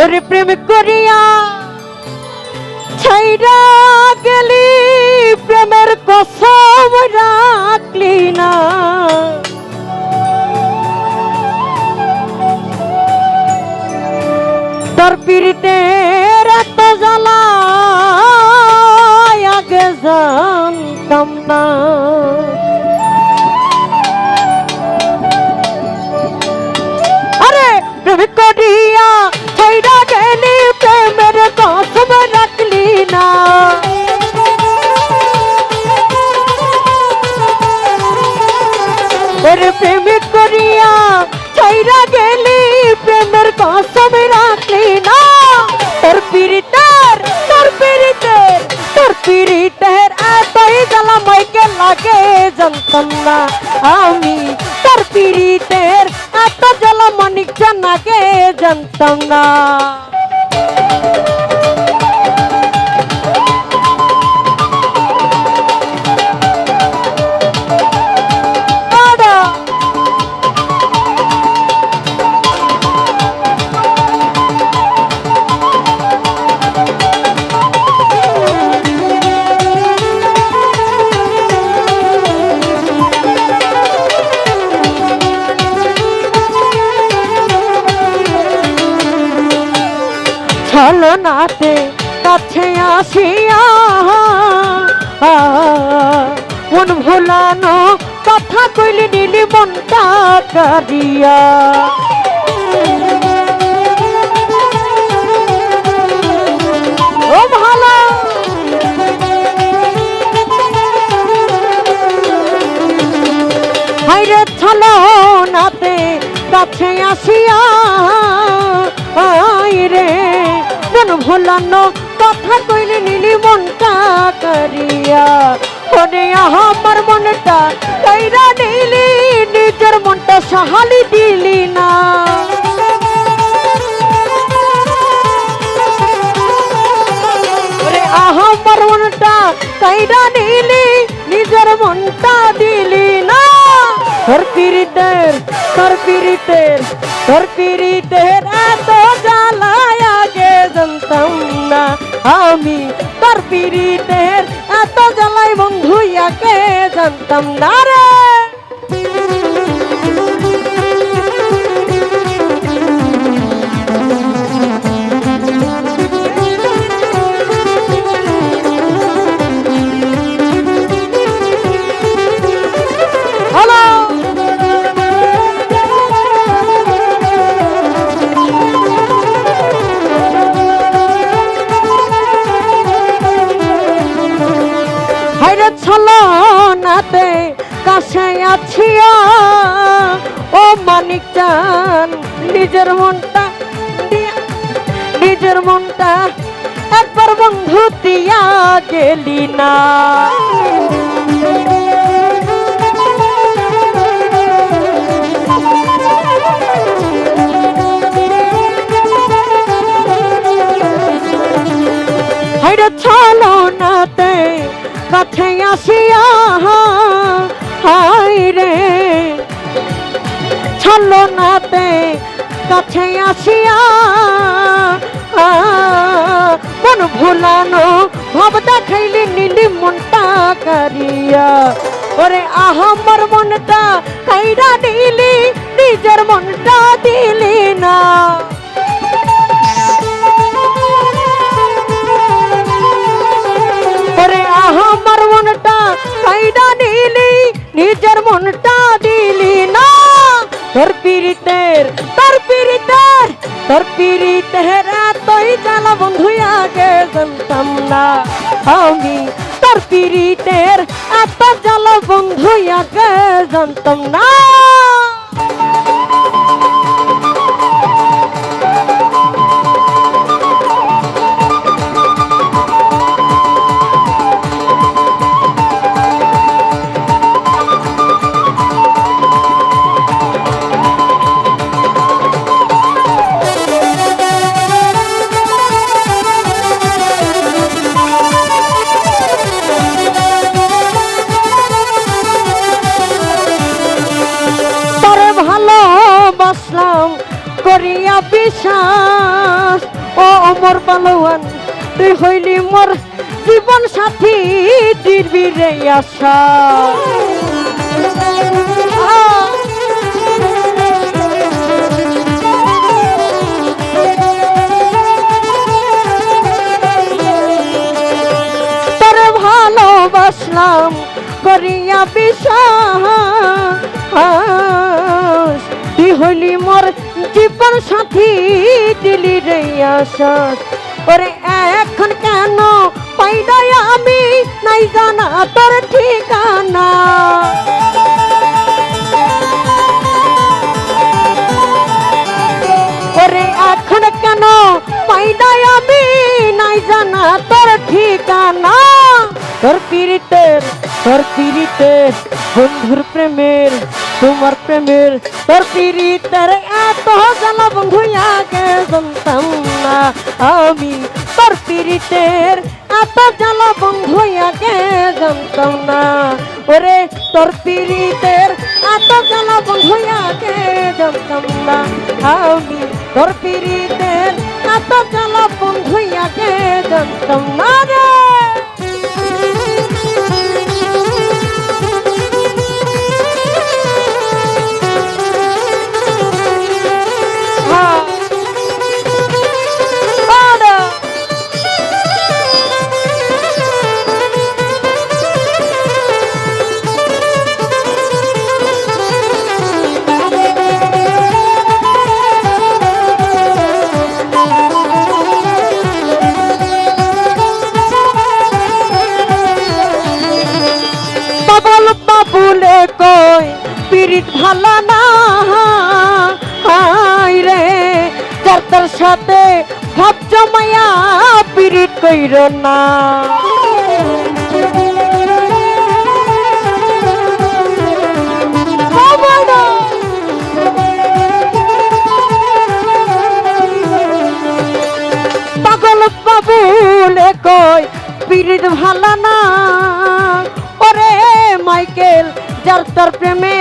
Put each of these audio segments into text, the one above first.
ওরে প্রেম করিয়া ছাইরা গেলি কসম রাখলি না। তোর পিরিতের তোর পিরিতের তোর পিরিতের এতই জ্বালা মাইকে লাগে জানতাম না আমি তোর পিড়িতের এত জ্বালা মানিক জানাকে জানতাম না আসিয়া মন ভোলানো কথা কইলি নীলি মনটা কারিয়া ও ভালো হাইরে ছলনাতে কাছে আসিয়া আইরে মন ভোলানো কথা কইলে নীলি মনটা করিয়া ওরে আমার মনটা কইরা নিলি, নিজের মনটা সাহালি দিলি না। ওরে আমার মনটা কইরা নিলি, নিজের মনটা দিলি না। তোর পিরিতের তোর পিরিতের তোর পিরিতের এত জ্বালায় আগে জানতাম না। আমি তোর পিড়িতে এত জ্বালাই বন্ধু ইয়াকে জানতাম না কাছে আছিয়া ও মানিক চান নিজের মনটা নিজের মনটা একবার বন্ধু দিয়া গেলি না। হাইরে ছলনাতে কাছে আসিয়া ছলনাতে কাছে আসিয়া মন ভুলানো ভাব দেখাইলি নীলি মনটা করিয়া। ওরে আহাম্মর মনটা কাইরা দিলি, নিজের মনটা দিলি না। পিরিতের তোর পিরিতের তোর পিরিতের এতই জানা বন্ধু আগে জানতাম না। আমি তোর পিরিতের এত জ্বালা বন্ধু আগে জানতাম না। বিশ্বাস। ও অমর পালোয়ান তুই হইলি মোর জীবন সাথী দিবি আশা। ভালোবাসলাম, করিয়া বিশ্বাস। তুই হইলি মোর জীবন সাথী দিলি রে আশ্বাস ওরে এখন কেন পাইদাই আমি? নাই জানা তোর ঠিকানা। ওরে এখন কেন পাইদাই আমি? নাই জানা তোর ঠিকানা। তোর পীড়িতের তোর পীড়িতের বন্ধুর প্রেমের তোমার প্রেমের তোর পীড়িতের এত জ্বালা বন্ধু আগে জানতাম না। আমি তোর পীড়িতের এত জ্বালা বন্ধু আগে জানতাম না। ওরে তোর পীড়িতের এত জ্বালা বন্ধু আগে জানতাম না। আমি তোর পীড়িতের এত জ্বালা বন্ধু আগে জানতাম না রে। পিরিত ভালো না হাই রে যার তার সাথে ভাব জমায়া পিরিত কইর না। পাগল কই পিরিত ভালো না ওরে মাইকেল, যার তার প্রেমে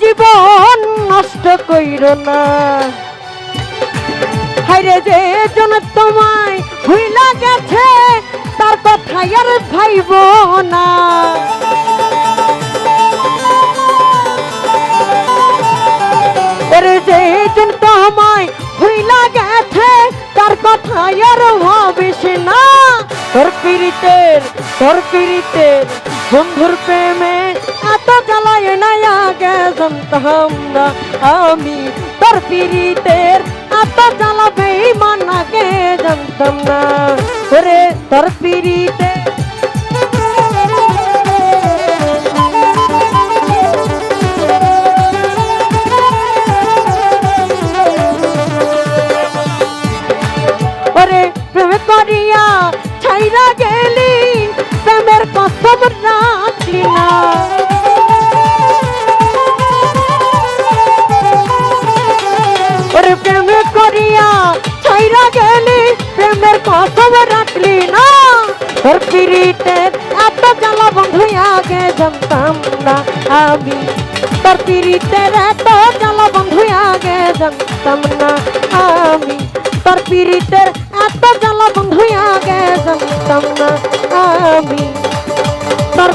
জীবন নষ্ট কইর না। হাইরে যে জন তোমায় ভুইলা গেছে, তার কথা আর ভাইব না। ওরে যে জন তোমায় ভুইলা গেছে, তার কথা আর ভাবিস না। তোর পীড়িতের তোর পীড়িতের বন্ধুর প্রেমে এত জ্বালায় না আগে জানতাম না আমি। তোর পিরিতের এত জ্বালাবে মান আগে জানতাম না। ওরে তোর পীড়িতে তোর পিড়িতের এত জ্বালা বন্ধু আগে জানতাম না আমি তোর পিড়িতের এত জ্বালা বন্ধু আগে জানতাম না আমি তোর পিড়িতের এত জ্বালা বন্ধু আগে জানতাম না আমি তোর